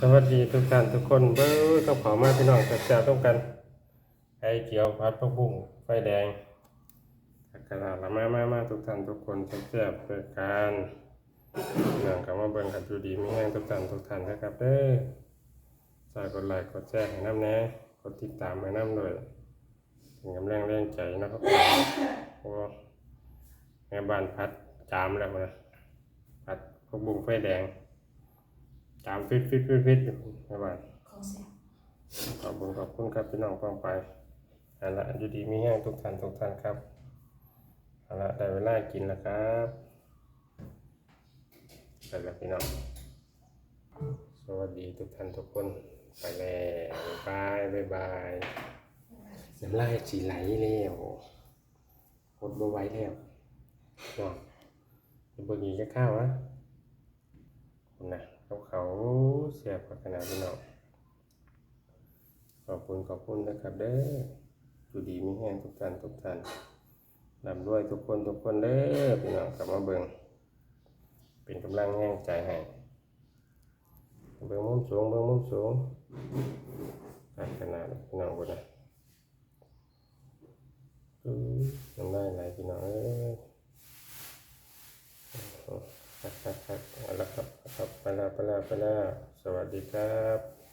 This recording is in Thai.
สวัสดีทุกท่านทุกคนเบ้อกับขอมาพี่น้องแซ่บๆต้องกันไข่เขียวพัดผักบุ้งไฟแดงกระดาษละมามามาทุกท่านทุกคนแซ่บๆเปิดการเรื่องกับมาเบิ่งกันอยู่ดีไมีแห้งทุกท่านทุกท่านนะครับเด้อฝากกดไลค์กดแชร์ให้น้ำแน่กดติดตามให้น้ำเลยเป็นกำลังแรงใจนะครับโอ้แม่บ้านพัดจามแล้วนะพัดผักบุ้งไฟแดง จามฟิตฟิตฟิตฟิตอยู่แม่บ้านของเสียขอบคุณขอบคุณครับพี่น้องฟังไปเอาละอยู่ดีมีแห้งทุกท่านทุกท่านครับเอาละได้เวลากินแล้วครับไปแล้วพี่น้องสวัสดีทุกท่านทุกคนไปแล้วบายบายบายน้ำลายจีไหลแล้วหดบ่ไหวแล้วนอนจะเบิ่งอีกจะข้าวนะคุณนะเขาเขา เสียบกับขนาดพี่น้องขอบคุณขอบคุณนะครับเด้ออยู่ดีมีแห้งทุกท่านทุกท่านนำด้วยทุกคนทุกคนเด้อพี่น้องกลับมาเบิ่งเป็นกำลังแห้งใจให้เบิ่งมุมสูงเบิ่งมุมสูงกัดขนาดพี่น้องคนนะอื้อน้ำลายไหลพี่น้องเอ้ย ครับครับครับเอาละครับครับไปแล้วไปแล้วไปแล้วสวัสดีครับ